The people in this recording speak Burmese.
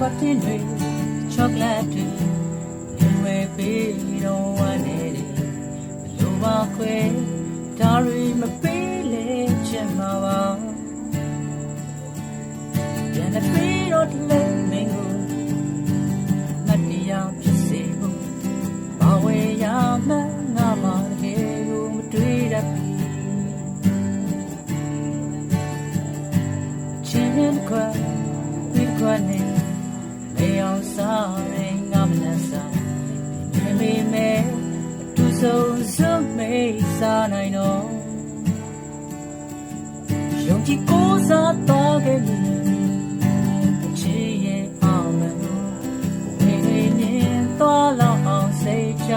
ဘာတင်တွေချောကလက်တွေဒီဝဲပေးတော့ဝမ်းနေတယ်ဘလို့ပါခွဲဒါရီမပေးလေချက်မှာပါပြန်တဲ့ပြီးတော့တလဲမင်းကိုမတရားဖြစ်စေဖို့ဘာဝဲရမငါမတကယ်ကိုမတွေ့တတ်ဘူးချင်းခွာဒီခွာနေ ဆုံးစွန့်မိတ်စားနိုင်တော့ယုံကြည်ကိုးစားတော်ခဲ့ပြီချစ်ရဲ့အောင်မလို့ဝေးနေသွားလောက်အောင်စိတ်ချ